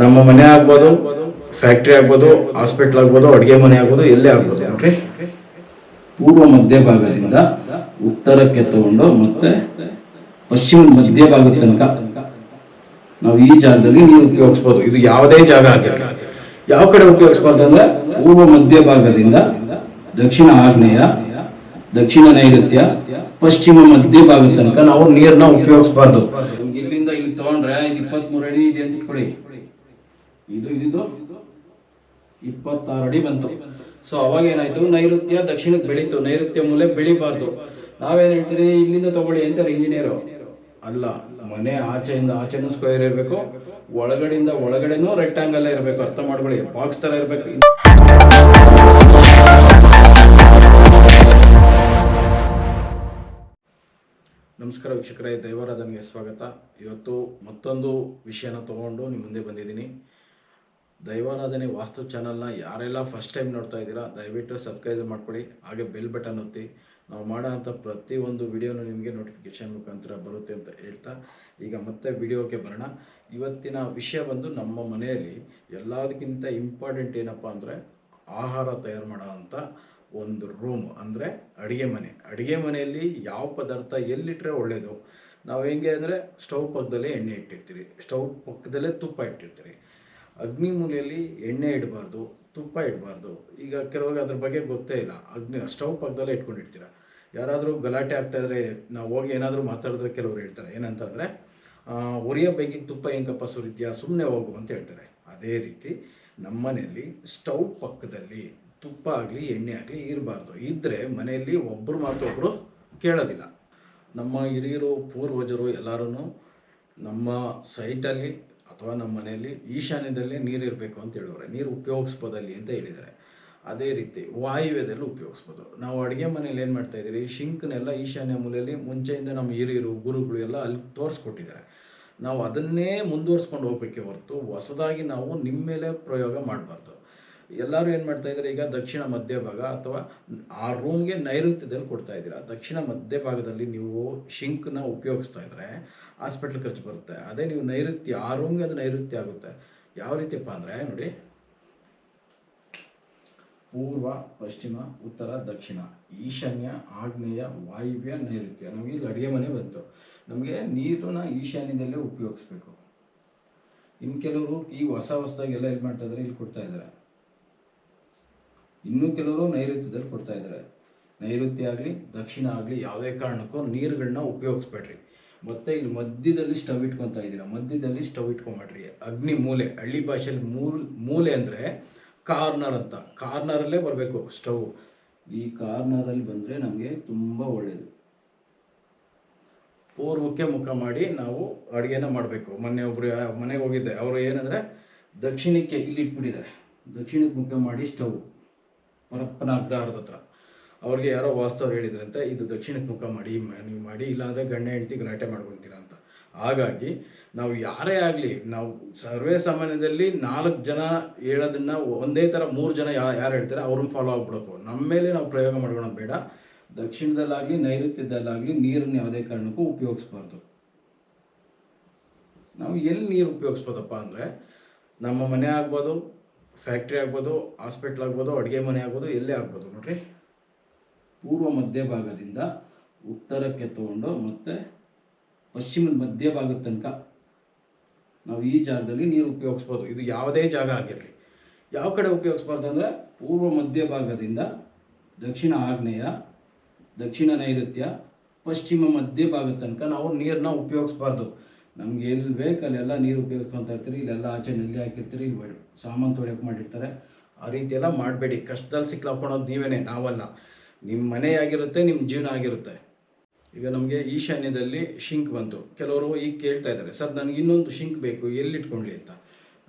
ನಮ್ಮ ಮನೆ ಆಗ್ಬೋದು ಫ್ಯಾಕ್ಟ್ರಿ ಆಗ್ಬೋದು ಹಾಸ್ಪಿಟ್ಲ್ ಆಗ್ಬೋದು, ಅಡುಗೆ ಮನೆ ಆಗ್ಬೋದು, ಎಲ್ಲೇ ಆಗ್ಬೋದು ನೋಡ್ರಿ ಪೂರ್ವ ಮಧ್ಯ ಭಾಗದಿಂದ ಉತ್ತರಕ್ಕೆ ತಗೊಂಡು ಮತ್ತೆ ಪಶ್ಚಿಮ ಮಧ್ಯಭಾಗದ ತನಕ ನಾವು ಈ ಜಾಗದಲ್ಲಿ ನೀರು ಉಪಯೋಗಿಸ್ಬೋದು. ಇದು ಯಾವುದೇ ಜಾಗ ಆಗಿರಲಿ. ಯಾವ ಕಡೆ ಉಪಯೋಗಿಸ್ಬಾರ್ದು ಅಂದ್ರೆ ಪೂರ್ವ ಮಧ್ಯ ಭಾಗದಿಂದ ದಕ್ಷಿಣ ಆಗ್ನೇಯ, ದಕ್ಷಿಣ ನೈಋತ್ಯ, ಪಶ್ಚಿಮ ಮಧ್ಯಭಾಗದ ತನಕ ನಾವು ನೀರನ್ನ ಉಪಯೋಗಿಸಬಾರ್ದು. ಇಲ್ಲಿಂದ ಇಲ್ಲಿ ತಗೊಂಡ್ರೆ ಇಪ್ಪತ್ಮೂರು ಅಡಿ ಇದೆ ಅಂತ ಇಟ್ಕೊಳ್ಳಿ ಇದು ಇದು ಇಪ್ಪತ್ತಾರು ಅಡಿ ಬಂತು. ಸೊ ಅವಾಗ ಏನಾಯ್ತು? ನೈಋತ್ಯ ದಕ್ಷಿಣಕ್ಕೆ ಬೆಳೀತು. ನೈಋತ್ಯ ಮೂಲೆ ಬೆಳಿಬಾರ್ದು. ನಾವೇನ್ ಹೇಳ್ತೀರಿ? ಇಲ್ಲಿಂದ ತಗೊಳ್ಳಿ ಅಂತಾರೆ ಇಂಜಿನಿಯರು ಅಲ್ಲ, ಮನೆ ಆಚೆಯಿಂದ ಆಚೆನೂ ಸ್ಕ್ವೇರ್ ಇರಬೇಕು. ಒಳಗಡೆಯಿಂದ ಒಳಗಡೆನೂ ರೆಕ್ಟಾಂಗಲ್ ಇರಬೇಕು. ಅರ್ಥ ಮಾಡ್ಕೊಳ್ಳಿ. ಬಾಕ್ಸ್ ತರ ಇರಬೇಕು. ನಮಸ್ಕಾರ ವೀಕ್ಷಕರೇ. ದೈವಾರಾಧನೆಗೆ ಸ್ವಾಗತ. ಇವತ್ತು ಮತ್ತೊಂದು ವಿಷಯನ ತಗೊಂಡು ನಿಮ್ಮ ಮುಂದೆ ಬಂದಿದ್ದೀನಿ. ದೈವಾರಾಧನೆ ವಾಸ್ತು ಚಾನಲ್ನ ಯಾರೆಲ್ಲ ಫಸ್ಟ್ ಟೈಮ್ ನೋಡ್ತಾ ಇದ್ದೀರಾ, ದಯವಿಟ್ಟು ಸಬ್ಸ್ಕ್ರೈಬ್ ಮಾಡ್ಕೊಳ್ಳಿ, ಹಾಗೆ ಬೆಲ್ ಬಟನ್ ಒತ್ತಿ. ನಾವು ಮಾಡೋಂಥ ಪ್ರತಿಯೊಂದು ವಿಡಿಯೋನು ನಿಮಗೆ ನೋಟಿಫಿಕೇಶನ್ ಮುಖಾಂತರ ಬರುತ್ತೆ ಅಂತ ಹೇಳ್ತಾ. ಈಗ ಮತ್ತೆ ವಿಡಿಯೋಗೆ ಬರೋಣ. ಇವತ್ತಿನ ವಿಷಯ ಬಂದು ನಮ್ಮ ಮನೆಯಲ್ಲಿ ಎಲ್ಲದಕ್ಕಿಂತ ಇಂಪಾರ್ಟೆಂಟ್ ಏನಪ್ಪ ಅಂದರೆ ಆಹಾರ ತಯಾರು ಮಾಡೋ ಅಂಥ ಒಂದು ರೂಮ್ ಅಂದರೆ ಅಡುಗೆ ಮನೆ. ಅಡುಗೆ ಮನೆಯಲ್ಲಿ ಯಾವ ಪದಾರ್ಥ ಎಲ್ಲಿಟ್ಟರೆ ಒಳ್ಳೆಯದು ನಾವು ಹೆಂಗೆ ಅಂದರೆ ಸ್ಟೌವ್ ಪಕ್ಕದಲ್ಲೇ ಎಣ್ಣೆ ಇಟ್ಟಿರ್ತೀರಿ. ಸ್ಟೌವ್ ಪಕ್ಕದಲ್ಲೇ ತುಪ್ಪ ಇಟ್ಟಿರ್ತೀರಿ. ಅಗ್ನಿ ಮೂಲೆಯಲ್ಲಿ ಎಣ್ಣೆ ಇಡಬಾರ್ದು, ತುಪ್ಪ ಇಡಬಾರ್ದು. ಈಗ ಕೆಲವ್ರಿಗೆ ಅದ್ರ ಬಗ್ಗೆ ಗೊತ್ತೇ ಇಲ್ಲ. ಅಗ್ನಿ, ಸ್ಟವ್ ಪಕ್ಕದಲ್ಲೇ ಇಟ್ಕೊಂಡಿರ್ತೀರ. ಯಾರಾದರೂ ಗಲಾಟೆ ಆಗ್ತಾಯಿದ್ರೆ ನಾವು ಹೋಗಿ ಏನಾದರೂ ಮಾತಾಡಿದ್ರೆ ಕೆಲವರು ಹೇಳ್ತಾರೆ. ಏನಂತಂದರೆ ಉರಿಯ ಬೆಂಕಿಗೆ ತುಪ್ಪ ಹೆಂಗಪ್ಪ ಸುರಿದ್ಯಾ ಸುಮ್ಮನೆ ಹೋಗು ಅಂತ ಹೇಳ್ತಾರೆ. ಅದೇ ರೀತಿ ನಮ್ಮನೆಯಲ್ಲಿ ಸ್ಟೌವ್ ಪಕ್ಕದಲ್ಲಿ ತುಪ್ಪ ಆಗಲಿ, ಎಣ್ಣೆ ಆಗಲಿ ಇರಬಾರ್ದು. ಇದ್ದರೆ ಮನೆಯಲ್ಲಿ ಒಬ್ಬರು ಮಾತು ಒಬ್ಬರು ಕೇಳೋದಿಲ್ಲ. ನಮ್ಮ ಹಿರಿಯರು, ಪೂರ್ವಜರು ಎಲ್ಲರೂ ನಮ್ಮ ಸೈಟಲ್ಲಿ ಅಥವಾ ನಮ್ಮ ಮನೆಯಲ್ಲಿ ಈಶಾನ್ಯದಲ್ಲೇ ನೀರಿರಬೇಕು ಅಂತ ಹೇಳಿದ್ರೆ ನೀರು ಉಪಯೋಗಿಸ್ಬೋದಲ್ಲಿ ಅಂತ ಹೇಳಿದ್ದಾರೆ. ಅದೇ ರೀತಿ ವಾಯುವ್ಯದಲ್ಲಿ ಉಪಯೋಗಿಸ್ಬೋದು. ನಾವು ಅಡುಗೆ ಮನೇಲಿ ಏನು ಮಾಡ್ತಾ ಇದ್ದೀರಿ? ಶಿಂಕ್ನೆಲ್ಲ ಈಶಾನ್ಯ ಮೂಲೆಯಲ್ಲಿ ಮುಂಚೆಯಿಂದ ನಮ್ಮ ಹಿರಿಯರು, ಗುರುಗಳು ಎಲ್ಲ ಅಲ್ಲಿ ತೋರಿಸ್ಕೊಟ್ಟಿದ್ದಾರೆ. ನಾವು ಅದನ್ನೇ ಮುಂದುವರಿಸ್ಕೊಂಡು ಹೋಗ್ಬೇಕೆ ಹೊರತು ಹೊಸದಾಗಿ ನಾವು ನಿಮ್ಮ ಮೇಲೆ ಪ್ರಯೋಗ ಮಾಡಬಾರ್ದು. ಎಲ್ಲರೂ ಏನು ಮಾಡ್ತಾ ಇದ್ದಾರೆ? ಈಗ ದಕ್ಷಿಣ ಮಧ್ಯಭಾಗ ಅಥವಾ ಆ ರೂಮ್ಗೆ ನೈಋತ್ಯದಲ್ಲಿ ಕೊಡ್ತಾ ಇದ್ದೀರಾ? ದಕ್ಷಿಣ ಮಧ್ಯ ಭಾಗದಲ್ಲಿ ನೀವು ಶಿಂಕ್ನ ಉಪಯೋಗಿಸ್ತಾ ಇದ್ದರೆ ಹಾಸ್ಪಿಟ್ಲ್ ಖರ್ಚು ಬರುತ್ತೆ. ಅದೇ ನೀವು ನೈಋತ್ಯ, ಆ ರೂಮ್ಗೆ ಅದು ನೈಋತ್ಯ ಆಗುತ್ತೆ. ಯಾವ ರೀತಿಯಪ್ಪ ಅಂದರೆ ನೋಡಿ. ಪೂರ್ವ, ಪಶ್ಚಿಮ, ಉತ್ತರ, ದಕ್ಷಿಣ. ಈಶಾನ್ಯ, ಆಗ್ನೇಯ, ವಾಯುವ್ಯ, ನೈಋತ್ಯ. ನಮಗೆ ಇಲ್ಲಿ ಅಡುಗೆ ಮನೆ ಬಂತು. ನಮಗೆ ನೀರನ್ನ ಈಶಾನ್ಯದಲ್ಲೇ ಉಪಯೋಗಿಸ್ಬೇಕು. ಇನ್ನು ಕೆಲವರು ಈ ಹೊಸ ಹೊಸದಾಗೆಲ್ಲ ಏನು ಮಾಡ್ತಾ ಇದ್ದಾರೆ ಇಲ್ಲಿ ಕೊಡ್ತಾ ಇದ್ದಾರೆ ಇನ್ನೂ ಕೆಲವರು ನೈಋತ್ಯದಲ್ಲಿ ಕೊಡ್ತಾ ಇದ್ದಾರೆ. ನೈಋತ್ಯ ಆಗಲಿ, ದಕ್ಷಿಣ ಆಗಲಿ ಯಾವುದೇ ಕಾರಣಕ್ಕೂ ನೀರುಗಳನ್ನ ಉಪಯೋಗಿಸ್ಬೇಡ್ರಿ. ಮತ್ತೆ ಇಲ್ಲಿ ಮಧ್ಯದಲ್ಲಿ ಸ್ಟವ್ ಇಟ್ಕೊತಾ ಇದ್ದೀರಾ? ಮಧ್ಯದಲ್ಲಿ ಸ್ಟವ್ ಇಟ್ಕೊಂಬೇಡ್ರಿ. ಅಗ್ನಿ ಮೂಲೆ, ಹಳ್ಳಿ ಭಾಷೆಯಲ್ಲಿ ಮೂಲ್, ಮೂಲೆ ಅಂದರೆ ಕಾರ್ನರ್ ಅಂತ. ಕಾರ್ನರಲ್ಲೇ ಬರಬೇಕು ಸ್ಟವ್. ಈ ಕಾರ್ನರಲ್ಲಿ ಬಂದರೆ ನಮಗೆ ತುಂಬ ಒಳ್ಳೆಯದು ಪೂರ್ವಕ್ಕೆ ಮುಖ ಮಾಡಿ ನಾವು ಅಡುಗೆನ ಮಾಡಬೇಕು. ಮೊನ್ನೆ ಒಬ್ಬರು ಮನೆಗೆ ಹೋಗಿದ್ದೆ. ಅವರು ಏನಂದರೆ ದಕ್ಷಿಣಕ್ಕೆ ಇಲ್ಲಿ ಇಟ್ಬಿಟ್ಟಿದ್ದಾರೆ ದಕ್ಷಿಣಕ್ಕೆ ಮುಖ ಮಾಡಿ ಸ್ಟವ್. ಪರಪ್ಪನ ಅಗ್ರಹಾರದ ಹತ್ರ. ಅವ್ರಿಗೆ ಯಾರೋ ವಾಸ್ತವ್ರು ಹೇಳಿದ್ರಂತೆ, ಇದು ದಕ್ಷಿಣಕ್ಕೆ ಮುಖ ಮಾಡಿ ನೀವು ಮಾಡಿ, ಇಲ್ಲಾಂದರೆ ಗಂಡ ಹೆಂಡತಿ ಗಲಾಟೆ ಮಾಡ್ಕೊತೀರ ಅಂತ. ಹಾಗಾಗಿ ನಾವು ಯಾರೇ ಆಗಲಿ, ನಾವು ಸರ್ವೇ ಸಾಮಾನ್ಯದಲ್ಲಿ ನಾಲ್ಕು ಜನ ಹೇಳೋದನ್ನ ಒಂದೇ ಥರ ಮೂರು ಜನ ಯಾ, ಯಾರು ಹೇಳ್ತಾರೆ, ಅವ್ರನ್ನ ಫಾಲೋ ಆಗ್ಬಿಡಬೇಕು ನಮ್ಮ ಮೇಲೆ ನಾವು ಪ್ರಯೋಗ ಮಾಡ್ಕೊಳೋದು ಬೇಡ. ದಕ್ಷಿಣದಲ್ಲಾಗಲಿ, ನೈಋತ್ಯದಲ್ಲಾಗಲಿ ನೀರನ್ನು ಯಾವುದೇ ಕಾರಣಕ್ಕೂ ಉಪಯೋಗಿಸ್ಬಾರ್ದು. ನಾವು ಎಲ್ಲಿ ನೀರು ಉಪಯೋಗಿಸ್ಬೋದಪ್ಪ ಅಂದರೆ, ನಮ್ಮ ಮನೆ ಆಗ್ಬೋದು ಫ್ಯಾಕ್ಟ್ರಿ ಆಗ್ಬೋದು ಹಾಸ್ಪಿಟ್ಲ್ ಆಗ್ಬೋದು, ಅಡುಗೆ ಮನೆ ಆಗ್ಬೋದು, ಎಲ್ಲೇ ಆಗ್ಬೋದು ನೋಡ್ರಿ. ಪೂರ್ವ ಮಧ್ಯಭಾಗದಿಂದ ಉತ್ತರಕ್ಕೆ ತಗೊಂಡು ಮತ್ತೆ ಪಶ್ಚಿಮದ ಮಧ್ಯಭಾಗದ ತನಕ ನಾವು ಈ ಜಾಗದಲ್ಲಿ ನೀರು ಉಪಯೋಗಿಸ್ಬೋದು. ಇದು ಯಾವುದೇ ಜಾಗ ಆಗಿರಲಿ. ಯಾವ ಕಡೆ ಉಪಯೋಗಿಸ್ಬಾರ್ದು ಅಂದರೆ ಪೂರ್ವ ಮಧ್ಯಭಾಗದಿಂದ ದಕ್ಷಿಣ ಆಗ್ನೇಯ, ದಕ್ಷಿಣ ನೈಋತ್ಯ, ಪಶ್ಚಿಮ ಮಧ್ಯಭಾಗದ ತನಕ ನಾವು ನೀರನ್ನ ಉಪಯೋಗಿಸ್ಬಾರ್ದು. ನಮ್ಗೆ ಎಲ್ಲಿ ಬೇಕು ಅಲ್ಲೆಲ್ಲ ನೀರು ಉಪಯೋಗಿಸ್ಕೊತಾ ಇರ್ತೀರಿ ಇಲ್ಲೆಲ್ಲ ಆಚೆ ನಲ್ಲಿ ಹಾಕಿರ್ತೀರಿ, ಇಲ್ಲಿ ಬೇಡ ಸಾಮಾನು ತೊಳೆಯೋಕೆ ಮಾಡಿರ್ತಾರೆ. ಆ ರೀತಿ ಎಲ್ಲ ಮಾಡಬೇಡಿ. ಕಷ್ಟದಲ್ಲಿ ಸಿಕ್ಲಾಕೊಳೋದು ನೀವೇನೆ, ನಾವಲ್ಲ. ನಿಮ್ಮ ಮನೆ ಆಗಿರುತ್ತೆ ನಿಮ್ಮ ಜೀವನ ಆಗಿರುತ್ತೆ. ಈಗ ನಮಗೆ ಈಶಾನ್ಯದಲ್ಲಿ ಶಿಂಕ್ ಬಂತು. ಕೆಲವರು ಈಗ ಕೇಳ್ತಾ ಇದ್ದಾರೆ, ಸರ್, ನನಗೆ ಇನ್ನೊಂದು ಶಿಂಕ್ ಬೇಕು ಎಲ್ಲಿ ಇಟ್ಕೊಳ್ಳಿ ಅಂತ?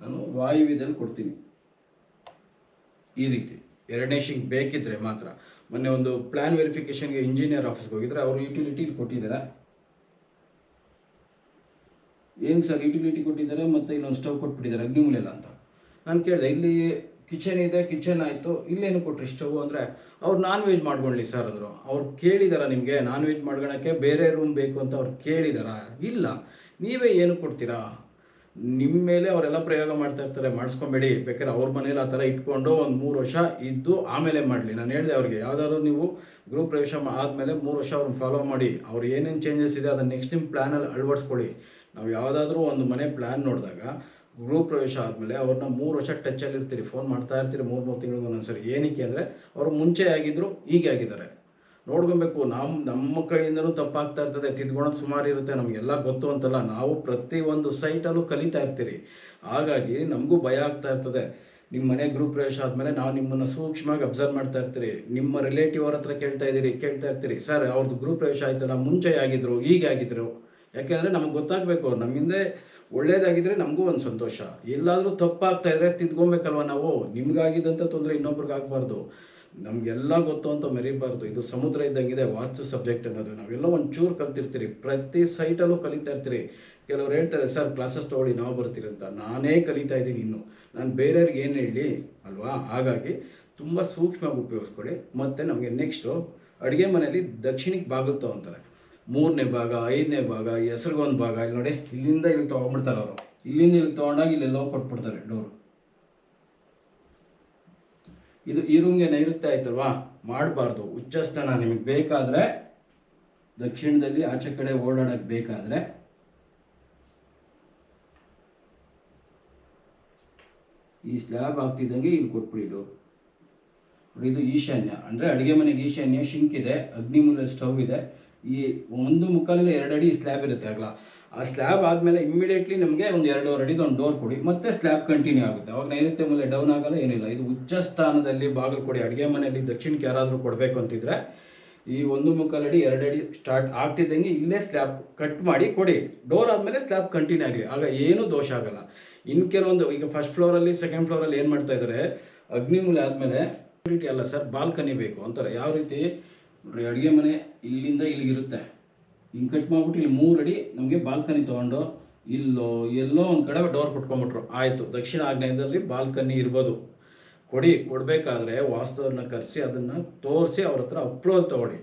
ನಾನು ವಾಯುವ್ಯದಲ್ಲಿ ಕೊಡ್ತೀನಿ. ಈ ರೀತಿ. ಎರಡನೇ ಶಿಂಕ್ ಬೇಕಿದ್ರೆ ಮಾತ್ರ. ಮೊನ್ನೆ ಒಂದು ಪ್ಲಾನ್ ವೆರಿಫಿಕೇಷನ್ಗೆ ಇಂಜಿನಿಯರ್ ಆಫೀಸ್ಗೆ ಹೋಗಿದ್ರೆ ಅವರು ಯುಟಿಲಿಟಿ ಕೊಟ್ಟಿದ್ದಾರೆ. ಏನು ಸರ್ ಯುಟಿಲಿಟಿ ಕೊಟ್ಟಿದ್ದಾರೆ ಮತ್ತು ಇನ್ನೊಂದು ಸ್ಟವ್ ಕೊಟ್ಬಿಟ್ಟಿದ್ದಾರೆ, ಅಗ್ನಿಮೂಲೆಲ್ಲ ಅಂತ. ನಾನು ಕೇಳಿದೆ, ಇಲ್ಲಿ ಕಿಚನ್ ಇದೆ ಕಿಚನ್ ಆಯಿತು, ಇಲ್ಲೇನು ಕೊಟ್ರಿ ಸ್ಟವ್ ಅಂದರೆ ಅವ್ರು ನಾನ್ ವೆಜ್ ಮಾಡ್ಕೊಳ್ಳಿ ಸರ್ ಅಂದರು. ಅವ್ರು ಕೇಳಿದಾರ ನಿಮಗೆ ನಾನ್ ವೆಜ್ ಮಾಡ್ಕೊಳಕ್ಕೆ ಬೇರೆ ರೂಮ್ ಬೇಕು ಅಂತ ಅವ್ರು ಕೇಳಿದಾರ. ಇಲ್ಲ, ನೀವೇ ಏನು ಕೊಡ್ತೀರಾ? ನಿಮ್ಮ ಮೇಲೆ ಅವರೆಲ್ಲ ಪ್ರಯೋಗ ಮಾಡ್ತಾ ಇರ್ತಾರೆ, ಮಾಡಿಸ್ಕೊಬೇಡಿ. ಬೇಕಾದ್ರೆ ಅವ್ರ ಮನೇಲಿ ಆ ಥರ ಇಟ್ಕೊಂಡು ಒಂದು ಮೂರು ವರ್ಷ ಇದ್ದು ಆಮೇಲೆ ಮಾಡಲಿ. ನಾನು ಹೇಳಿದೆ ಅವ್ರಿಗೆ, ಯಾವ್ದಾದ್ರು ನೀವು ಗ್ರೂಪ್ ಪ್ರವೇಶ ಆದಮೇಲೆ ಮೂರು ವರ್ಷ ಅವ್ರನ್ನ ಫಾಲೋ ಮಾಡಿ. ಅವ್ರು ಏನೇನು ಚೇಂಜಸ್ ಇದೆ, ಅದನ್ನು ನೆಕ್ಸ್ಟ್ ನಿಮ್ಮ ಪ್ಲ್ಯಾನಲ್ಲಿ ಅಳವಡಿಸ್ಕೊಳ್ಳಿ. ನಾವು ಯಾವುದಾದ್ರೂ ಒಂದು ಮನೆ ಪ್ಲ್ಯಾನ್ ನೋಡಿದಾಗ ಗೃಹ ಪ್ರವೇಶ ಆದಮೇಲೆ ಅವ್ರನ್ನ ಮೂರು ವರ್ಷ ಟಚ್ಚಲ್ಲಿ ಇರ್ತೀರಿ ಫೋನ್ ಮಾಡ್ತಾ ಇರ್ತೀರಿ ಮೂರು ಮೂರು ತಿಂಗಳಿಗೆ ಒಂದೊಂದ್ಸರಿ ಏನಕ್ಕೆ ಅಂದರೆ ಅವರು ಮುಂಚೆ ಆಗಿದ್ರು ಹೀಗೆ ಆಗಿದ್ದಾರೆ. ನೋಡ್ಕೊಬೇಕು ನಮ್ಮ ನಮ್ಮ ಕೈಯಿಂದಲೂ ತಪ್ಪಾಗ್ತಾ ಇರ್ತದೆ, ತಿದ್ಕೊಳೋದು ಸುಮಾರು ಇರುತ್ತೆ, ನಮಗೆಲ್ಲ ಗೊತ್ತು ಅಂತಲ್ಲ, ನಾವು ಪ್ರತಿ ಒಂದು ಸೈಟಲ್ಲೂ ಕಲಿತಾ ಇರ್ತೀರಿ. ಹಾಗಾಗಿ ನಮಗೂ ಭಯ ಆಗ್ತಾ ಇರ್ತದೆ. ನಿಮ್ಮ ಮನೆ ಗೃಹ ಪ್ರವೇಶ ಆದಮೇಲೆ ನಾವು ನಿಮ್ಮನ್ನು ಸೂಕ್ಷ್ಮವಾಗಿ ಅಬ್ಸರ್ವ್ ಮಾಡ್ತಾ ಇರ್ತೀರಿ. ನಿಮ್ಮ ರಿಲೇಟಿವ್ ಅವ್ರ ಹತ್ರ ಕೇಳ್ತಾ ಇದ್ದೀರಿ, ಕೇಳ್ತಾ ಇರ್ತೀರಿ. ಸರ್ ಅವ್ರದ್ದು ಗೃಹ ಪ್ರವೇಶ ಆಯ್ತಲ್ಲ, ಮುಂಚೆ ಆಗಿದ್ರು, ಹೀಗೆ ಆಗಿದ್ರು. ಯಾಕೆಂದರೆ ನಮಗೆ ಗೊತ್ತಾಗಬೇಕು ನಮ್ಮಿಂದೆ ಒಳ್ಳೇದಾಗಿದ್ರೆ ನಮಗೂ ಒಂದು ಸಂತೋಷ. ಎಲ್ಲಾದರೂ ತಪ್ಪಾಗ್ತಾ ಇದ್ರೆ ತಿದ್ಕೊಬೇಕಲ್ವ ನಾವು? ನಿಮ್ಗಾಗಿದ್ದಂಥ ತೊಂದರೆ ಇನ್ನೊಬ್ರಿಗೆ ಆಗಬಾರ್ದು ನಮಗೆಲ್ಲ ಗೊತ್ತು ಅಂತ ಮೆರಿಬಾರ್ದು. ಇದು ಸಮುದ್ರ ಇದ್ದಂಗಿದೆ, ವಾಸ್ತು ಸಬ್ಜೆಕ್ಟ್ ಅನ್ನೋದು. ನಾವೆಲ್ಲ ಒಂಚೂರು ಕಲ್ತಿರ್ತೀರಿ, ಪ್ರತಿ ಸೈಟಲ್ಲೂ ಕಲಿತಾ ಇರ್ತೀರಿ ಕೆಲವ್ರು ಹೇಳ್ತಾರೆ, ಸರ್, ಕ್ಲಾಸಸ್ ತೊಗೊಳ್ಳಿ, ನಾವು ಬರ್ತೀರಿ ಅಂತ. ನಾನೇ ಕಲಿತಾ ಇದ್ದೀನಿ ಇನ್ನು. ನಾನು ಬೇರೆಯವ್ರಿಗೆ ಏನು ಹೇಳಿ, ಅಲ್ವಾ? ಹಾಗಾಗಿ ತುಂಬ ಸೂಕ್ಷ್ಮವಾಗಿ ಉಪಯೋಗಿಸ್ಕೊಳ್ಳಿ. ಮತ್ತು ನಮಗೆ ನೆಕ್ಸ್ಟು ಅಡುಗೆ ಮನೆಯಲ್ಲಿ ದಕ್ಷಿಣಕ್ಕೆ ಬಾಗಿಲು ತೊಗೊತಾರೆ ಮೂರನೇ ಭಾಗ, ಐದನೇ ಭಾಗ ಹೆಸ್ರಿಗೊಂದು ಭಾಗ. ಇಲ್ಲಿ ನೋಡಿ, ಇಲ್ಲಿಂದ ಇಲ್ಲಿ ತೊಗೊಂಡ್ಬಿಡ್ತಾರೆ ಅವರು. ಇಲ್ಲಿಂದ ಇಲ್ಲಿ ತೊಗೊಂಡಾಗ ಇಲ್ಲೆಲ್ಲೋ ಕೊಟ್ಬಿಡ್ತಾರೆ ಡೋರು. ಇದು ಈ ರೂಮ್ಗೆ ನೈಋತ್ಯ ಆಯ್ತಲ್ವಾ? ಮಾಡಬಾರ್ದು. ಉಚ್ಚಸ್ಥಾನ ನಿಮಗೆ ಬೇಕಾದರೆ ದಕ್ಷಿಣದಲ್ಲಿ ಆಚೆ ಕಡೆ ಓಡಾಡಕ್ಕೆ ಬೇಕಾದರೆ ಈ ಸ್ಲ್ಯಾಬ್ ಆಗ್ತಿದ್ದಂಗೆ ಇಲ್ಲಿ ಕೊಟ್ಬಿಡಿ ಡೋರ್. ಇದು ಈಶಾನ್ಯ. ಅಂದರೆ ಅಡುಗೆ ಮನೆಗೆ ಈಶಾನ್ಯ ಶಿಂಕ್ ಇದೆ ಅಗ್ನಿಮೂಲ ಸ್ಟವ್ ಇದೆ. ಈ ಒಂದು ಮುಕ್ಕಾಲಿಂದ ಎರಡು ಅಡಿ ಸ್ಲ್ಯಾಬ್ ಇರುತ್ತೆ ಆಗಲ ಆ ಸ್ಲ್ಯಾಬ್ ಆದಮೇಲೆ ಇಮ್ಮಿಡಿಯೇಟ್ಲಿ ನಮಗೆ ಒಂದು ಎರಡೂವರೆ ಅಡಿದು ಒಂದು ಡೋರ್ ಕೊಡಿ. ಮತ್ತೆ ಸ್ಲ್ಯಾಬ್ ಕಂಟಿನ್ಯೂ ಆಗುತ್ತೆ. ಅವಾಗ ನೈಋತ್ಯ ಮೇಲೆ ಡೌನ್ ಆಗಲ್ಲ, ಏನಿಲ್ಲ. ಇದು ಉಚ್ಚ ಸ್ಥಾನದಲ್ಲಿ ಬಾಗಿಲು ಕೊಡಿ ಅಡುಗೆ ಮನೆಯಲ್ಲಿ ದಕ್ಷಿಣಕ್ಕೆ ಯಾರಾದರೂ ಕೊಡಬೇಕು ಅಂತಿದ್ರೆ ಈ ಒಂದು ಮುಕ್ಕಾಲು ಅಡಿ ಎರಡು ಅಡಿ ಸ್ಟಾರ್ಟ್ ಆಗ್ತಿದ್ದಂಗೆ ಇಲ್ಲೇ ಸ್ಲ್ಯಾಬ್ ಕಟ್ ಮಾಡಿ ಕೊಡಿ. ಡೋರ್ ಆದಮೇಲೆ ಸ್ಲ್ಯಾಬ್ ಕಂಟಿನ್ಯೂ ಆಗಲಿ. ಆಗ ಏನೂ ದೋಷ ಆಗಲ್ಲ. ಇನ್ನು ಕೆಲವೊಂದು, ಈಗ ಫಸ್ಟ್ ಫ್ಲೋರಲ್ಲಿ ಸೆಕೆಂಡ್ ಫ್ಲೋರಲ್ಲಿ ಏನು ಮಾಡ್ತಾ ಇದ್ದಾರೆ ಅಗ್ನಿಮೂಲೆ ಆದಮೇಲೆ, ಅಲ್ಲ ಸರ್ ಬಾಲ್ಕನಿ ಬೇಕು ಅಂತಾರೆ. ಯಾವ ರೀತಿ? ನೋಡ್ರಿ ಅಡುಗೆ ಮನೆ ಇಲ್ಲಿಂದ ಇಲ್ಲಿಗಿರುತ್ತೆ. ಹಿಂಗೆ ಕಟ್ ಮಾಡ್ಬಿಟ್ಟು ಇಲ್ಲಿ ಮೂರು ಅಡಿ ನಮಗೆ ಬಾಲ್ಕನಿ ತೊಗೊಂಡು ಇಲ್ಲೋ, ಎಲ್ಲೋ ಒಂದು ಕಡೆ ಡೋರ್ ಕೊಟ್ಕೊಂಬಿಟ್ರು ಆಯಿತು, ದಕ್ಷಿಣ ಆಗ್ನೇಯದಲ್ಲಿ ಬಾಲ್ಕನಿ ಇರ್ಬೋದು. ಕೊಡಿ, ಕೊಡಬೇಕಾದ್ರೆ ವಾಸ್ತವನ್ನ ಕರೆಸಿ ಅದನ್ನು ತೋರಿಸಿ ಅವ್ರ ಹತ್ರ ಅಪ್ರೂವಲ್ ತೊಗೊಳ್ಳಿ.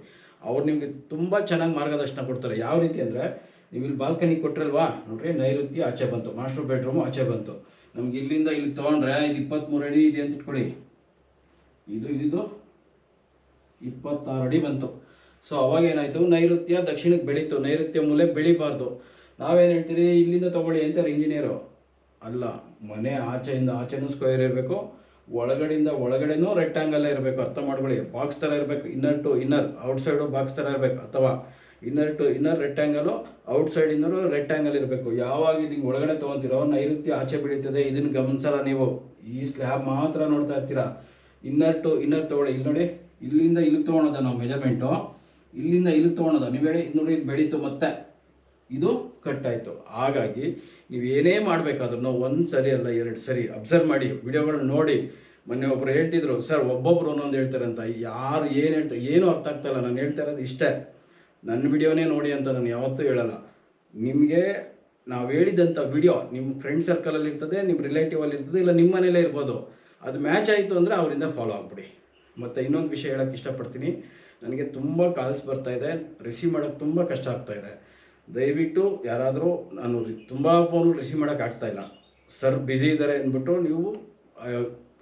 ಅವ್ರು ನಿಮಗೆ ತುಂಬ ಚೆನ್ನಾಗಿ ಮಾರ್ಗದರ್ಶನ ಕೊಡ್ತಾರೆ. ಯಾವ ರೀತಿ ಅಂದರೆ, ನೀವು ಇಲ್ಲಿ ಬಾಲ್ಕನಿ ಕೊಟ್ರಲ್ವಾ? ನೋಡ್ರಿ, ನೈಋತ್ಯ ಆಚೆ ಬಂತು. ಮಾಸ್ಟರ್ ಬೆಡ್ರೂಮು ಆಚೆ ಬಂತು. ನಮ್ಗೆ ಇಲ್ಲಿಂದ ಇಲ್ಲಿ ತೊಗೊಂಡ್ರೆ ಇದು ಇಪ್ಪತ್ತ್ಮೂರು ಅಡಿ ಇದೆ ಅಂತ ಇಟ್ಕೊಳ್ಳಿ. ಇದು ಇದಿದ್ದು ಇಪ್ಪತ್ತಾರು ಅಡಿ ಬಂತು. ಸೊ ಅವಾಗ ಏನಾಯಿತು? ನೈಋತ್ಯ ದಕ್ಷಿಣಕ್ಕೆ ಬೆಳೀತು. ನೈಋತ್ಯ ಮೂಲೆ ಬೆಳಿಬಾರ್ದು. ನಾವೇನು ಹೇಳ್ತೀರಿ? ಇಲ್ಲಿಂದ ತಗೊಳ್ಳಿ ಅಂತಾರೆ ಇಂಜಿನಿಯರು ಅಲ್ಲ, ಮನೆ ಆಚೆಯಿಂದ ಆಚೆನೂ ಸ್ಕ್ವೇರ್ ಇರಬೇಕು. ಒಳಗಡೆಯಿಂದ ಒಳಗಡೆನೂ ರೆಕ್ಟಾಂಗಲ್ ಇರಬೇಕು. ಅರ್ಥ ಮಾಡ್ಕೊಳ್ಳಿ. ಬಾಕ್ಸ್ ಥರ ಇರಬೇಕು. Inner to inner outside box ಥರ ಇರಬೇಕು. ಅಥವಾ inner to inner rectangle outside inner rectangle ಇರಬೇಕು. ಯಾವಾಗ ಇದು ಹಿಂಗೆ ಒಳಗಡೆ ತೊಗೊತೀರೋ, ನೈಋತ್ಯ ಆಚೆ ಬೆಳೀತದೆ. ಇದನ್ನು ಗಮನಿಸಲ್ಲ ನೀವು. ಈ ಸ್ಲ್ಯಾಬ್ ಮಾತ್ರ ನೋಡ್ತಾ ಇರ್ತೀರಾ? ಇನ್ನರ್ ಟು ಇನ್ನರ್ ತೊಗೊಳ್ಳಿ. ಇಲ್ಲಿ ನೋಡಿ. ಇಲ್ಲಿಂದ ಇಲ್ಲಿಗೆ ತೊಗೊಳೋದ ನಾವು ಮೆಜರ್ಮೆಂಟು ಇಲ್ಲಿಂದ ಇಲ್ಲಿಗೆ ತೊಗೊಳೋದ, ನೀವು ಹೇಳಿ, ನೋಡಿ, ಇದು ಬೆಳೀತು ಮತ್ತೆ. ಇದು ಕಟ್ ಆಯಿತು. ಹಾಗಾಗಿ, ನೀವು ಏನೇ ಮಾಡಬೇಕಾದ್ರೂ ಒಂದು ಸರಿ ಅಲ್ಲ, ಎರಡು ಸರಿ ಅಬ್ಸರ್ವ್ ಮಾಡಿ, ವಿಡಿಯೋಗಳನ್ನ ನೋಡಿ. ಮೊನ್ನೆ ಒಬ್ಬರು ಹೇಳ್ತಿದ್ರು, ಸರ್, ಒಬ್ಬೊಬ್ರು ಒಂದೊಂದು ಹೇಳ್ತಾರೆ ಅಂತ. ಯಾರು ಏನು ಹೇಳ್ತಾರೆ ಏನೂ ಅರ್ಥ ಆಗ್ತಾಯಿಲ್ಲ ನಾನು ಹೇಳ್ತಾ ಇರೋದು ಇಷ್ಟೇ. ನನ್ನ ವಿಡಿಯೋನೇ ನೋಡಿ ಅಂತ ನಾನು ಯಾವತ್ತೂ ಹೇಳಲ್ಲ. ನಿಮಗೆ ನಾವು ಹೇಳಿದಂಥ ವಿಡಿಯೋ ನಿಮ್ಮ ಫ್ರೆಂಡ್ ಸರ್ಕಲಲ್ಲಿ ಇರ್ತದೆ ನಿಮ್ಮ ರಿಲೇಟಿವಲ್ಲಿ ಇರ್ತದೆ ಇಲ್ಲ ನಿಮ್ಮ ಮನೇಲೇ ಇರ್ಬೋದು. ಅದು ಮ್ಯಾಚ್ ಆಯಿತು ಅಂದರೆ ಅವರಿಂದ ಫಾಲೋ ಆಗ್ಬಿಡಿ. ಮತ್ತು ಇನ್ನೊಂದು ವಿಷಯ ಹೇಳೋಕ್ಕೆ ಇಷ್ಟಪಡ್ತೀನಿ. ನನಗೆ ತುಂಬ ಕಾಲ್ಸ್ ಬರ್ತಾ ಇದೆ. ರಿಸೀವ್ ಮಾಡೋಕ್ಕೆ ತುಂಬ ಕಷ್ಟ ಆಗ್ತಾ ಇದೆ. ದಯವಿಟ್ಟು ಯಾರಾದರೂ ನಾನು ತುಂಬ ಫೋನು ರಿಸೀವ್ ಮಾಡೋಕ್ಕೆ ಆಗ್ತಾ ಇಲ್ಲ. ಸರ್ ಬ್ಯುಸಿ ಇದ್ದಾರೆ ಅಂದ್ಬಿಟ್ಟು ನೀವು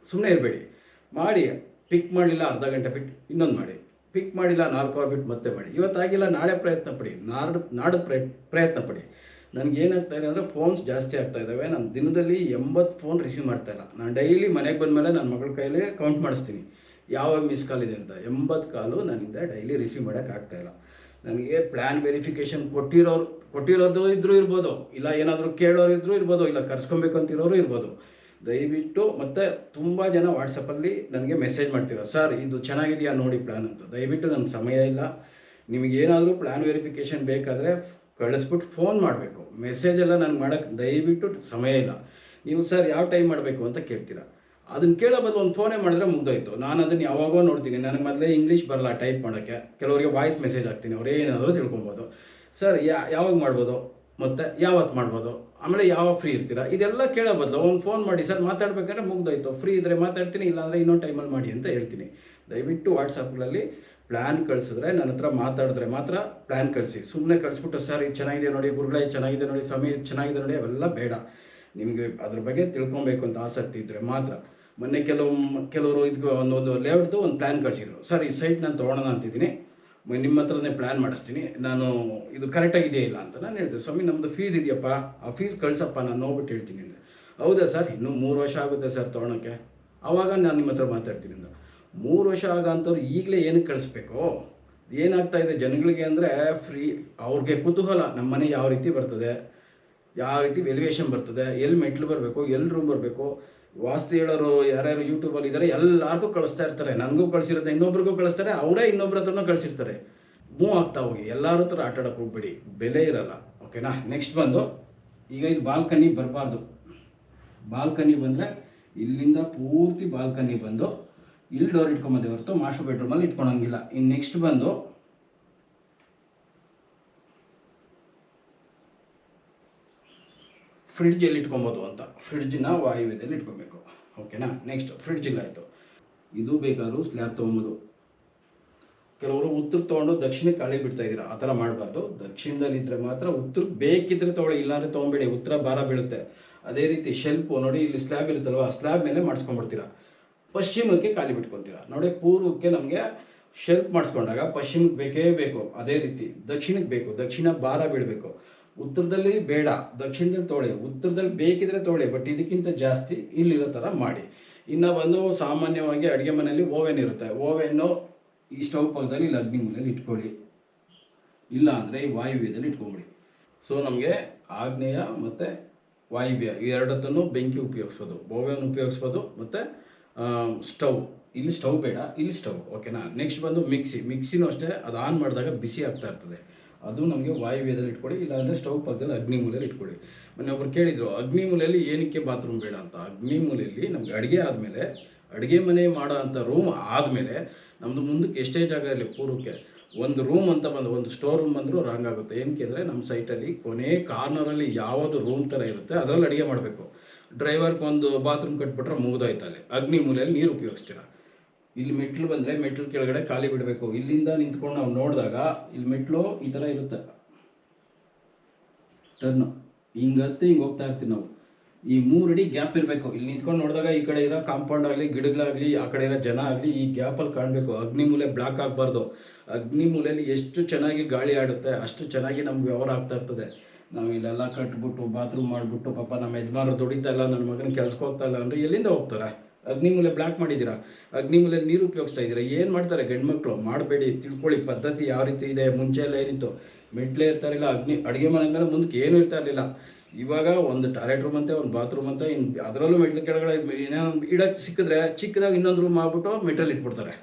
ಸುಮ್ಮನೆ ಇರಬೇಡಿ. ಮಾಡಿ ಪಿಕ್ ಮಾಡಲಿಲ್ಲ ಅರ್ಧ ಗಂಟೆ ಬಿಟ್ಟು ಇನ್ನೊಂದು ಮಾಡಿ. ಪಿಕ್ ಮಾಡಿಲ್ಲ ನಾಲ್ಕು ಅವರ್ ಬಿಟ್ಟು ಮತ್ತೆ ಮಾಡಿ. ಇವತ್ತಾಗಿಲ್ಲ ನಾಳೆ ಪ್ರಯತ್ನ ಪಡಿ. ನಾಡು ನಾಡು ಪ್ರಯ, ಪ್ರಯತ್ನ ಪಡಿ. ನನಗೆ ಏನಾಗ್ತಾ ಇದೆ ಅಂದರೆ ಫೋನ್ಸ್ ಜಾಸ್ತಿ ಆಗ್ತಾ ಇದ್ದಾವೆ ನಾನು ದಿನದಲ್ಲಿ ಎಂಬತ್ತು ಫೋನ್ ರಿಸೀವ್ ಮಾಡ್ತಾ ಇಲ್ಲ. ನಾನು ಡೈಲಿ ಮನೆಗೆ ಬಂದಮೇಲೆ ನನ್ನ ಮಗಳ ಕೈಯಲ್ಲಿ ಕೌಂಟ್ ಮಾಡಿಸ್ತೀನಿ. ಯಾವಾಗ ಮಿಸ್ ಕಾಲ್ ಇದೆ ಅಂತ. ಎಂಬತ್ತು ಕಾಲು ನನ್ನಿಂದ ಡೈಲಿ ರಿಸೀವ್ ಮಾಡೋಕೆ ಆಗ್ತಾ ಇಲ್ಲ. ನನಗೆ ಪ್ಲ್ಯಾನ್ ವೆರಿಫಿಕೇಷನ್ ಕೊಟ್ಟಿರೋರು ಕೊಟ್ಟಿರೋದು ಇದ್ರೂ ಇರ್ಬೋದು, ಇಲ್ಲ ಏನಾದರೂ ಕೇಳೋರು ಇದ್ರೂ ಇರ್ಬೋದು, ಇಲ್ಲ ಕರ್ಸ್ಕೊಬೇಕು ಅಂತಿರೋರು ಇರ್ಬೋದು. ದಯವಿಟ್ಟು ಮತ್ತು ತುಂಬ ಜನ ವಾಟ್ಸಪ್ಪಲ್ಲಿ ನನಗೆ ಮೆಸೇಜ್ ಮಾಡ್ತೀರಾ, ಸರ್, ಇದು ಚೆನ್ನಾಗಿದೆಯಾ ನೋಡಿ ಪ್ಲ್ಯಾನ್ ಅಂತ. ದಯವಿಟ್ಟು ನನಗೆ ಸಮಯ ಇಲ್ಲ. ನಿಮಗೇನಾದರೂ ಪ್ಲ್ಯಾನ್ ವೆರಿಫಿಕೇಷನ್ ಬೇಕಾದರೆ ಕಳಿಸ್ಬಿಟ್ಟು ಫೋನ್ ಮಾಡಬೇಕು. ಮೆಸೇಜೆಲ್ಲ ನಾನು ಮಾಡೋಕ್ಕೆ ದಯವಿಟ್ಟು ಸಮಯ ಇಲ್ಲ. ನೀವು, ಸರ್, ಯಾವ ಟೈಮ್ ಮಾಡಬೇಕು? ಅಂತ ಕೇಳ್ತೀರಾ. ಅದನ್ನು ಕೇಳೋ ಬದಲು ಒಂದು ಫೋನೇ ಮಾಡಿದ್ರೆ ಮುಗ್ದೋಯ್ತು. ನಾನು ಅದನ್ನು ಯಾವಾಗೋ ನೋಡ್ತೀನಿ. ನನಗೆ ಮೊದಲೇ ಇಂಗ್ಲೀಷ್ ಬರಲ್ಲ ಟೈಪ್ ಮಾಡೋಕ್ಕೆ. ಕೆಲವರಿಗೆ ವಾಯ್ಸ್ ಮೆಸೇಜ್ ಹಾಕ್ತೀನಿ. ಅವ್ರು ಏನಾದರೂ ತಿಳ್ಕೊಬೋದು. ಸರ್ ಯಾ, ಯಾವಾಗ ಮಾಡ್ಬೋದು? ಮತ್ತು ಯಾವತ್ತು ಮಾಡ್ಬೋದು? ಆಮೇಲೆ ಯಾವಾಗ ಫ್ರೀ ಇರ್ತೀರಾ? ಇದೆಲ್ಲ ಕೇಳೋ ಬದಲು ಒಂದು ಫೋನ್ ಮಾಡಿ ಸರ್ ಮಾತಾಡ್ಬೇಕಾದ್ರೆ ಮುಗ್ದೋಯ್ತು. ಫ್ರೀ ಇದ್ದರೆ ಮಾತಾಡ್ತೀನಿ, ಇಲ್ಲಾಂದರೆ ಇನ್ನೊಂದು ಟೈಮಲ್ಲಿ ಮಾಡಿ ಅಂತ ಹೇಳ್ತೀನಿ. ದಯವಿಟ್ಟು ವಾಟ್ಸಪ್ಗಳಲ್ಲಿ ಪ್ಲ್ಯಾನ್ ಕಳಿಸಿದ್ರೆ ನನ್ನ ಹತ್ರ ಮಾತಾಡಿದ್ರೆ ಮಾತ್ರ ಪ್ಲ್ಯಾನ್ ಕಳಿಸಿ. ಸುಮ್ಮನೆ ಕಳಿಸ್ಬಿಟ್ಟು ಸರ್ ಇದು ಚೆನ್ನಾಗಿದೆ ನೋಡಿ, ಗುರುಗಳೇ ಚೆನ್ನಾಗಿದೆ ನೋಡಿ ಸಮಯ ಚೆನ್ನಾಗಿದೆ ನೋಡಿ, ಅವೆಲ್ಲ ಬೇಡ. ನಿಮಗೆ ಅದ್ರ ಬಗ್ಗೆ ತಿಳ್ಕೊಬೇಕು ಅಂತ ಆಸಕ್ತಿ ಇದ್ದರೆ ಮಾತ್ರ. ಮೊನ್ನೆ ಕೆಲವು ಕೆಲವರು ಇದಕ್ಕೆ ಒಂದು ಲೇಔಟ್ದು ಒಂದು ಪ್ಲ್ಯಾನ್ ಕಳಿಸಿದ್ರು. ಸರ್, ಈ ಸೈಟ್ ನಾನು ತೊಗೊಳೋಣ ಅಂತಿದ್ದೀನಿ. ನಿಮ್ಮ ಹತ್ರನೇ ಪ್ಲ್ಯಾನ್ ಮಾಡಿಸ್ತೀನಿ. ನಾನು ಇದು ಕರೆಕ್ಟಾಗಿ ಇದೆಯಾ ಇಲ್ಲ ಅಂತ ನಾನು ಹೇಳ್ತೀನಿ ಸ್ವಾಮಿ ನಮ್ಮದು ಫೀಸ್ ಇದೆಯಪ್ಪ. ಆ ಫೀಸ್ ಕಳ್ಸಪ್ಪ, ನಾನು ನೋಡ್ಬಿಟ್ಟು ಹೇಳ್ತೀನಿ ಅಂದರೆ ಹೌದಾ ಸರ್? ಇನ್ನೂ ಮೂರು ವರ್ಷ ಆಗುತ್ತೆ ಸರ್ ತೊಗೊಳಕ್ಕೆ. ಆವಾಗ ನಾನು ನಿಮ್ಮ ಹತ್ರ ಮಾತಾಡ್ತೀನಿ ಅಂತ ಮೂರು ವರ್ಷ ಆಗಂಥವ್ರು ಈಗಲೇ ಏನಕ್ಕೆ ಕಳಿಸ್ಬೇಕು? ಏನಾಗ್ತಾ ಇದೆ ಜನಗಳಿಗೆ ಅಂದರೆ ಫ್ರೀ ಅವ್ರಿಗೆ ಕುತೂಹಲ. ನಮ್ಮ ಮನೆ ಯಾವ ರೀತಿ ಬರ್ತದೆ? ಯಾವ ರೀತಿ ವೆಲ್ಯುವೇಷನ್ ಬರ್ತದೆ? ಎಲ್ಲಿ ಮೆಟ್ಲು ಬರಬೇಕು? ಎಲ್ಲಿ ರೂಮ್ ಬರಬೇಕು? ವಾಸ್ತು ಹೇಳೋರು ಯಾರ್ಯಾರು ಯೂಟ್ಯೂಬಲ್ಲಿ ಇದ್ದಾರೆ ಎಲ್ಲರಿಗೂ ಕಳಿಸ್ತಾ ಇರ್ತಾರೆ. ನನಗೂ ಕಳಿಸಿರುತ್ತೆ ಇನ್ನೊಬ್ರಿಗೂ ಕಳಿಸ್ತಾರೆ, ಅವರೇ ಇನ್ನೊಬ್ರ ಹತ್ರನೂ ಕಳಿಸಿರ್ತಾರೆ. ಮೂವ್ ಆಗ್ತಾ ಹೋಗಿ. ಎಲ್ಲರ ಹತ್ರ ಆಟ ಆಡೋಕೆ ಹೋಗ್ಬೇಡಿ. ಬೆಲೆ ಇರಲ್ಲ. ಓಕೆನಾ ನೆಕ್ಸ್ಟ್ ಬಂದು, ಈಗ ಇದು ಬಾಲ್ಕನಿ ಬರಬಾರ್ದು. ಬಾಲ್ಕನಿ ಬಂದರೆ ಇಲ್ಲಿಂದ ಪೂರ್ತಿ ಬಾಲ್ಕನಿ ಬಂದು, ಇಲ್ಲಿ ಡೋರ್ ಇಟ್ಕೊಂಬಂದೆ ಹೊರತು ಮಾಸ್ಟರ್ ಬೆಡ್ರೂಮಲ್ಲಿ ಇಟ್ಕೊಳಂಗಿಲ್ಲ. ಇನ್ನು ನೆಕ್ಸ್ಟ್ ಬಂದು ಫ್ರಿಡ್ಜಲ್ಲಿ ಇಟ್ಕೊಬೋದು ಅಂತ. ಫ್ರಿಡ್ಜ್ನ ವಾಯುವ್ಯದಲ್ಲಿ ಇಟ್ಕೊಬೇಕು. ಓಕೆನಾ ನೆಕ್ಸ್ಟ್ ಫ್ರಿಡ್ಜಿಲ್ಲ ಆಯಿತು. ಇದು ಬೇಕಾದ್ರೂ ಸ್ಲ್ಯಾಬ್ ತೊಗೊಬೋದು. ಕೆಲವರು ಉತ್ತರ ತೊಗೊಂಡು ದಕ್ಷಿಣಕ್ಕೆ ಅಳಿ ಬಿಡ್ತಾ ಇದ್ದೀರಾ, ಆ ಥರ ಮಾಡಬಾರ್ದು. ದಕ್ಷಿಣದಲ್ಲಿ ಇದ್ದರೆ ಮಾತ್ರ ಉತ್ತರ ಬೇಕಿದ್ರೆ ತೊಗೊಳ್ಳಿ, ಇಲ್ಲಾಂದ್ರೆ ತೊಗೊಂಬೇಡಿ. ಉತ್ತರ ಭಾರ ಬೀಳುತ್ತೆ. ಅದೇ ರೀತಿ ಶೆಲ್ಪು ನೋಡಿ, ಇಲ್ಲಿ ಸ್ಲ್ಯಾಬ್ ಇರುತ್ತಲ್ವ ಸ್ಲ್ಯಾಬ್ ಮೇಲೆ ಮಾಡಿಸ್ಕೊಂಡ್ಬಿಡ್ತೀರಾ. ಪಶ್ಚಿಮಕ್ಕೆ ಖಾಲಿ ಬಿಟ್ಕೊತೀರಾ. ನೋಡಿ, ಪೂರ್ವಕ್ಕೆ ನಮಗೆ ಶೆಲ್ಫ್ ಮಾಡಿಸ್ಕೊಂಡಾಗ ಪಶ್ಚಿಮಕ್ಕೆ ಬೇಕೇ ಬೇಕು. ಅದೇ ರೀತಿ ದಕ್ಷಿಣಕ್ಕೆ ಬೇಕು. ದಕ್ಷಿಣ ಭಾರ ಬೀಳಬೇಕು. ಉತ್ತರದಲ್ಲಿ ಬೇಡ, ದಕ್ಷಿಣದಲ್ಲಿ ತೊಳೆ, ಉತ್ತರದಲ್ಲಿ ಬೇಕಿದ್ರೆ ತೊಳೆ ಬಟ್ ಇದಕ್ಕಿಂತ ಜಾಸ್ತಿ ಇಲ್ಲಿರೋ ಥರ ಮಾಡಿ. ಇನ್ನು ಬಂದು ಸಾಮಾನ್ಯವಾಗಿ ಅಡುಗೆ ಮನೆಯಲ್ಲಿ ಓವೆನ್ ಇರುತ್ತೆ. ಓವೆನ್ನು ಈ ಸ್ಟವ್ ಪಕ್ಕದಲ್ಲಿ ಇಲ್ಲಿ, ಅಗ್ನಿ ಮನೆಯಲ್ಲಿ ಇಟ್ಕೊಳ್ಳಿ. ಇಲ್ಲ ಅಂದರೆ ಈ ವಾಯುವ್ಯದಲ್ಲಿ ಇಟ್ಕೊಂಬಿಡಿ. ಸೊ ನಮಗೆ ಆಗ್ನೇಯ ಮತ್ತು ವಾಯುವ್ಯ ಎರಡತ್ತನ್ನು ಬೆಂಕಿ ಉಪಯೋಗಿಸ್ಬೋದು. ಓವೆನ್ ಉಪಯೋಗಿಸ್ಬೋದು ಮತ್ತು ಸ್ಟವ್. ಇಲ್ಲಿ ಸ್ಟವ್ ಬೇಡ, ಇಲ್ಲಿ ಸ್ಟವ್. ಓಕೆನಾ ನೆಕ್ಸ್ಟ್ ಬಂದು ಮಿಕ್ಸಿ. ಮಿಕ್ಸಿನೂ ಅಷ್ಟೇ, ಅದು ಆನ್ ಮಾಡಿದಾಗ ಬಿಸಿ ಆಗ್ತಾ ಇರ್ತದೆ. ಅದು ನಮಗೆ ವಾಯುವ್ಯದಲ್ಲಿ ಇಟ್ಕೊಳ್ಳಿ ಇಲ್ಲಾಂದರೆ ಸ್ಟವ್ ಪಕ್ಕದಲ್ಲಿ ಅಗ್ನಿ ಮೂಲೆಯಲ್ಲಿ ಇಟ್ಕೊಳ್ಳಿ ಮೊನ್ನೆ ಒಬ್ರು ಕೇಳಿದರು, ಅಗ್ನಿ ಮೂಲೆಯಲ್ಲಿ ಏನಕ್ಕೆ ಬಾತ್ರೂಮ್ ಬೇಡ ಅಂತ? ಅಗ್ನಿ ಮೂಲೆಯಲ್ಲಿ ನಮಗೆ ಅಡುಗೆ ಆದಮೇಲೆ, ಅಡುಗೆ ಮನೆ ಮಾಡೋ ಅಂಥ ರೂಮ್ ಆದಮೇಲೆ ನಮ್ಮದು ಮುಂದಕ್ಕೆ ಎಷ್ಟೇ ಜಾಗ ಇರಲಿ, ಪೂರ್ವಕ್ಕೆ ಒಂದು ರೂಮ್ ಅಂತ ಬಂದು, ಒಂದು ಸ್ಟೋರ್ ರೂಮ್ ಬಂದರೂ ರಾಂಗ್ ಆಗುತ್ತೆ. ಏನಕ್ಕೆ ಅಂದರೆ ನಮ್ಮ ಸೈಟಲ್ಲಿ ಕೊನೆ ಕಾರ್ನರಲ್ಲಿ ಯಾವುದು ರೂಮ್ ಥರ ಇರುತ್ತೆ, ಅದರಲ್ಲಿ ಅಡುಗೆ ಮಾಡಬೇಕು. ಡ್ರೈವರ್ಗೆ ಒಂದು ಬಾತ್ರೂಮ್ ಕಟ್ಬಿಟ್ರೆ ಮುಗಿದೋಯ್ತು ಅಲ್ಲಿ. ಅಗ್ನಿ ಮೂಲೆಯಲ್ಲಿ ನೀರು ಉಪಯೋಗಿಸ್ತೀರ. ಇಲ್ಲಿ ಮೆಟ್ಲು ಬಂದರೆ ಮೆಟ್ಲು ಕೆಳಗಡೆ ಖಾಲಿ ಬಿಡಬೇಕು. ಇಲ್ಲಿಂದ ನಿಂತ್ಕೊಂಡು ನಾವು ನೋಡಿದಾಗ ಇಲ್ಲಿ ಮೆಟ್ಲು ಈ ಥರ ಇರುತ್ತೆ. ಟರ್ನು ಹತ್ತಿ ಹಿಂಗೆ ಹೋಗ್ತಾ ಇರ್ತೀವಿ ನಾವು. ಈ ಮೂರು ಅಡಿ ಗ್ಯಾಪ್ ಇರಬೇಕು. ಇಲ್ಲಿ ನಿಂತ್ಕೊಂಡು ನೋಡಿದಾಗ ಈ ಕಡೆ ಇರೋ ಕಾಂಪೌಂಡ್ ಆಗಲಿ, ಗಿಡಗಳಾಗಲಿ, ಆ ಕಡೆ ಇರೋ ಜನ ಆಗಲಿ ಈ ಗ್ಯಾಪಲ್ಲಿ ಕಾಣಬೇಕು. ಅಗ್ನಿ ಮೂಲೆ ಬ್ಲಾಕ್ ಆಗಬಾರ್ದು. ಅಗ್ನಿ ಮೂಲೆಯಲ್ಲಿ ಎಷ್ಟು ಚೆನ್ನಾಗಿ ಗಾಳಿ ಆಡುತ್ತೆ, ಅಷ್ಟು ಚೆನ್ನಾಗಿ ನಮ್ಗೆ ವ್ಯವಹಾರ ಆಗ್ತಾ ಇರ್ತದೆ. ನಾವು ಇಲ್ಲೆಲ್ಲ ಕಟ್ಬಿಟ್ಟು ಬಾತ್ರೂಮ್ ಮಾಡಿಬಿಟ್ಟು ಪಾಪ ನಮ್ಮ ಯಜಮಾನರು ದುಡಿತಾ ಇಲ್ಲ, ನನ್ನ ಮಗನ ಕೆಲ್ಸಕ್ಕೆ ಹೋಗ್ತಾ ಇಲ್ಲ ಅಂದರೆ ಎಲ್ಲಿಂದ ಹೋಗ್ತಾರೆ? ಅಗ್ನಿ ಮೂಲೆ ಬ್ಲಾಕ್ ಮಾಡಿದ್ದೀರಾ? ಅಗ್ನಿ ಮೂಲೆ ನೀರು ಉಪಯೋಗಿಸ್ತಾ ಇದ್ದೀರಾ? ಏನು ಮಾಡ್ತಾರೆ ಗಂಡ್ಮಕ್ಳು? ಮಾಡಬೇಡಿ, ತಿಳ್ಕೊಳ್ಳಿ, ಪದ್ಧತಿ ಯಾವ ರೀತಿ ಇದೆ, ಮುಂಚೆ ಎಲ್ಲ ಏನಿತ್ತು? ಮೆಟ್ಲೇ ಇರ್ತಾ ಇರಲಿಲ್ಲ, ಅಗ್ನಿ, ಅಡುಗೆ ಮನೆ ಮುಂದಕ್ಕೆ ಏನೂ ಇರ್ತಾ ಇರಲಿಲ್ಲ. ಇವಾಗ ಒಂದು ಟಾಯ್ಲೆಟ್ ರೂಮ್ ಅಂತೆ, ಒಂದು ಬಾತ್ರೂಮ್ ಅಂತ ಇನ್ನು ಅದರಲ್ಲೂ ಮೆಟ್ಲು ಕೆಳಗಡೆ ಏನೋ ಇಡಕ್ಕೆ ಸಿಕ್ಕಿದ್ರೆ ಚಿಕ್ಕದಾಗಿ ಇನ್ನೊಂದು ರೂಮ್ ಆಗ್ಬಿಟ್ಟು ಮೆಟ್ರಲ್ ಇಟ್ಬಿಡ್ತಾರೆ.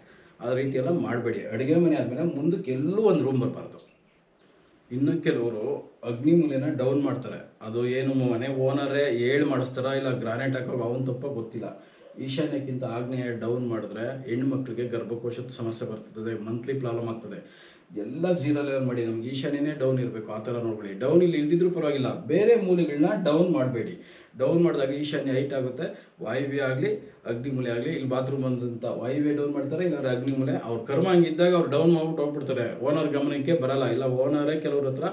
ಆ ರೀತಿ ಎಲ್ಲ ಮಾಡಬೇಡಿ. ಅಡುಗೆ ಮನೆ ಆದಮೇಲೆ ಮುಂದಕ್ಕೆ ಎಲ್ಲೂ ಒಂದು ರೂಮ್ ಬರಬಾರ್ದು. ಇನ್ನು ಕೆಲವರು ಅಗ್ನಿ ಮೂಲೆನ ಡೌನ್ ಮಾಡ್ತಾರೆ. ಅದು ಏನು ಮನೆ ಓನರೇ ಏಳು ಮಾಡಿಸ್ತಾರ ಇಲ್ಲ ಗ್ರಾನೈಟ್ ಹಾಕೋ ಅವನ ತಪ್ಪ ಗೊತ್ತಿಲ್ಲ. ಈಶಾನ್ಯಕ್ಕಿಂತ ಆಗ್ನೇಯ ಡೌನ್ ಮಾಡಿದ್ರೆ ಹೆಣ್ಣು ಮಕ್ಕಳಿಗೆ ಗರ್ಭಕೋಶದ ಸಮಸ್ಯೆ ಬರ್ತದೆ ಮಂತ್ಲಿ ಪ್ರಾಬ್ಲಮ್ ಆಗ್ತದೆ. ಎಲ್ಲ ಜೀರೋ ಲೆವೆಲ್ ಮಾಡಿ, ನಮ್ಗೆ ಈಶಾನ್ಯನೇ ಡೌನ್ ಇರಬೇಕು, ಆ ಥರ ನೋಡ್ಬೇಡಿ ಡೌನ್ ಇಲ್ಲಿ ಇಲ್ದಿದ್ರು ಪರವಾಗಿಲ್ಲ, ಬೇರೆ ಮೂಲೆಗಳನ್ನ ಡೌನ್ ಮಾಡಬೇಡಿ. ಡೌನ್ ಮಾಡಿದಾಗ ಈಶಾನ್ಯ ಹೈಟ್ ಆಗುತ್ತೆ, ವಾಯುವ್ಯ ಆಗಲಿ ಅಗ್ನಿಮೂಲೆ ಆಗಲಿ, ಇಲ್ಲಿ ಬಾತ್ರೂಮ್ ಬಂದಂಥ ವಾಯುವ್ಯ ಡೌನ್ ಮಾಡ್ತಾರೆ, ಇಲ್ಲಾಂದ್ರೆ ಅಗ್ನಿಮೂಲೆ ಅವ್ರ ಕರ್ಮ ಹಂಗಿದ್ದಾಗ ಅವ್ರು ಡೌನ್ ಮಾಡ್ಬಿಟ್ಟು ಹೋಗ್ಬಿಡ್ತಾರೆ. ಓನರ್ ಗಮನಕ್ಕೆ ಬರಲ್ಲ, ಇಲ್ಲ ಓನರೇ ಕೆಲವ್ರ ಹತ್ರ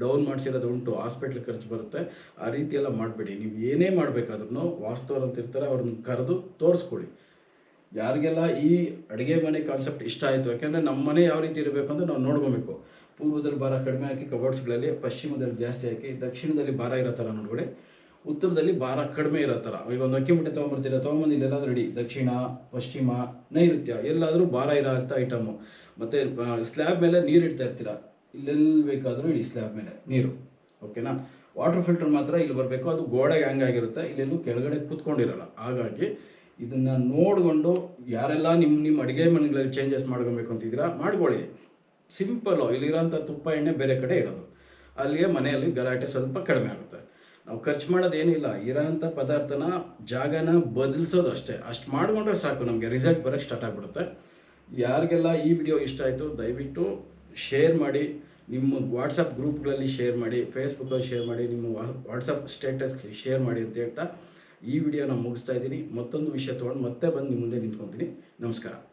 ಡೌನ್ ಮಾಡಿಸಿರೋದು ಉಂಟು, ಹಾಸ್ಪಿಟ್ಲ್ ಖರ್ಚು ಬರುತ್ತೆ. ಆ ರೀತಿ ಮಾಡಬೇಡಿ. ನೀವು ಏನೇ ಮಾಡಬೇಕಾದ್ರೂ ವಾಸ್ತವರು ಅಂತ ಇರ್ತಾರೆ, ಅವ್ರನ್ನ ಕರೆದು ತೋರಿಸ್ಕೊಳ್ಳಿ. ಯಾರಿಗೆಲ್ಲ ಈ ಅಡುಗೆ ಮನೆ ಕಾನ್ಸೆಪ್ಟ್ ಇಷ್ಟ ಆಯಿತು, ಯಾಕೆಂದರೆ ನಮ್ಮ ಮನೆ ಯಾವ ರೀತಿ ಇರಬೇಕು ಅಂತ ನಾವು ನೋಡ್ಕೊಬೇಕು. ಪೂರ್ವದಲ್ಲಿ ಭಾರ ಕಡಿಮೆ ಹಾಕಿ ಕಬೋರ್ಡ್ಸ್ಗಳಲ್ಲಿ, ಪಶ್ಚಿಮದಲ್ಲಿ ಜಾಸ್ತಿ ಹಾಕಿ, ದಕ್ಷಿಣದಲ್ಲಿ ಭಾರ ಇರೋ ಥರ ನೋಡ್ಕೊಳ್ಳಿ. ಉತ್ತರದಲ್ಲಿ ಭಾರ ಕಡಿಮೆ ಇರೋ ಥರ. ಈಗ ಒಂದು ಅಕ್ಕಿ ಮುಟ್ಟೆ ತೊಗೊಂಬರ್ತೀರ? ತೊಗೊಂಬಂದು ಇಲ್ಲೆಲ್ಲಾದ್ರೂ ರೆಡಿ. ದಕ್ಷಿಣ, ಪಶ್ಚಿಮ, ನೈಋತ್ಯ, ಎಲ್ಲಾದರೂ ಭಾರ ಇರೋ ಅಂಥ ಐಟಮು ಮತ್ತು ಸ್ಲ್ಯಾಬ್ ಮೇಲೆ ನೀರು ಇಡ್ತಾ ಇರ್ತೀರ? ಇಲ್ಲೆಲ್ಲಿ ಬೇಕಾದರೂ ಇಡಿ ಸ್ಲ್ಯಾಬ್ ಮೇಲೆ ನೀರು. ಓಕೆನಾ ವಾಟರ್ ಫಿಲ್ಟರ್ ಮಾತ್ರ ಇಲ್ಲಿ ಬರಬೇಕು. ಅದು ಗೋಡೆಗೆ ಹಂಗಾಗಿರುತ್ತೆ ಇಲ್ಲೆಲ್ಲೂ ಕೆಳಗಡೆ ಕೂತ್ಕೊಂಡಿರಲ್ಲ. ಹಾಗಾಗಿ ಇದನ್ನು ನೋಡಿಕೊಂಡು ಯಾರೆಲ್ಲ ನಿಮ್ಮ ನಿಮ್ಮ ಅಡುಗೆ ಮನೆಗಳಲ್ಲಿ ಚೇಂಜಸ್ ಮಾಡ್ಕೊಬೇಕು ಅಂತಿದ್ದೀರಾ, ಮಾಡ್ಕೊಳ್ಳಿ. ಸಿಂಪಲ್ಲು ಇಲ್ಲಿರೋಂಥ ತುಪ್ಪ ಎಣ್ಣೆ ಬೇರೆ ಕಡೆ ಇರೋದು ಅಲ್ಲಿಗೆ ಮನೆಯಲ್ಲಿ ಗಲಾಟೆ ಸ್ವಲ್ಪ ಕಡಿಮೆ ಆಗುತ್ತೆ. ನಾವು ಖರ್ಚು ಮಾಡೋದೇನಿಲ್ಲ. ಇರೋಂಥ ಪದಾರ್ಥನ ಜಾಗನ ಬದಲಿಸೋದು ಅಷ್ಟೇ. ಅಷ್ಟು ಮಾಡಿಕೊಂಡ್ರೆ ಸಾಕು. ನಮಗೆ ರಿಸಲ್ಟ್ ಬರೋಕ್ಕೆ ಸ್ಟಾರ್ಟ್ ಆಗಿಬಿಡುತ್ತೆ. ಯಾರಿಗೆಲ್ಲ ಈ ವಿಡಿಯೋ ಇಷ್ಟ ಆಯಿತು, ದಯವಿಟ್ಟು ಶೇರ್ ಮಾಡಿ, ನಿಮ್ಮ ವಾಟ್ಸಪ್ ಗ್ರೂಪ್ಗಳಲ್ಲಿ ಶೇರ್ ಮಾಡಿ ಫೇಸ್ಬುಕ್ಕಲ್ಲಿ ಶೇರ್ ಮಾಡಿ, ನಿಮ್ಮ ವಾಟ್ಸಪ್ ಸ್ಟೇಟಸ್ಗೆ ಶೇರ್ ಮಾಡಿ ಅಂತ ಹೇಳ್ತಾ ಈ ವಿಡಿಯೋನ ಮುಗಿಸ್ತಾ ಇದ್ದೀನಿ. ಮತ್ತೊಂದು ವಿಷಯ ತೊಗೊಂಡು ಮತ್ತೆ ಬಂದು ನಿಮ್ಮ ಮುಂದೆ ನಿಂತ್ಕೊತೀನಿ. ನಮಸ್ಕಾರ.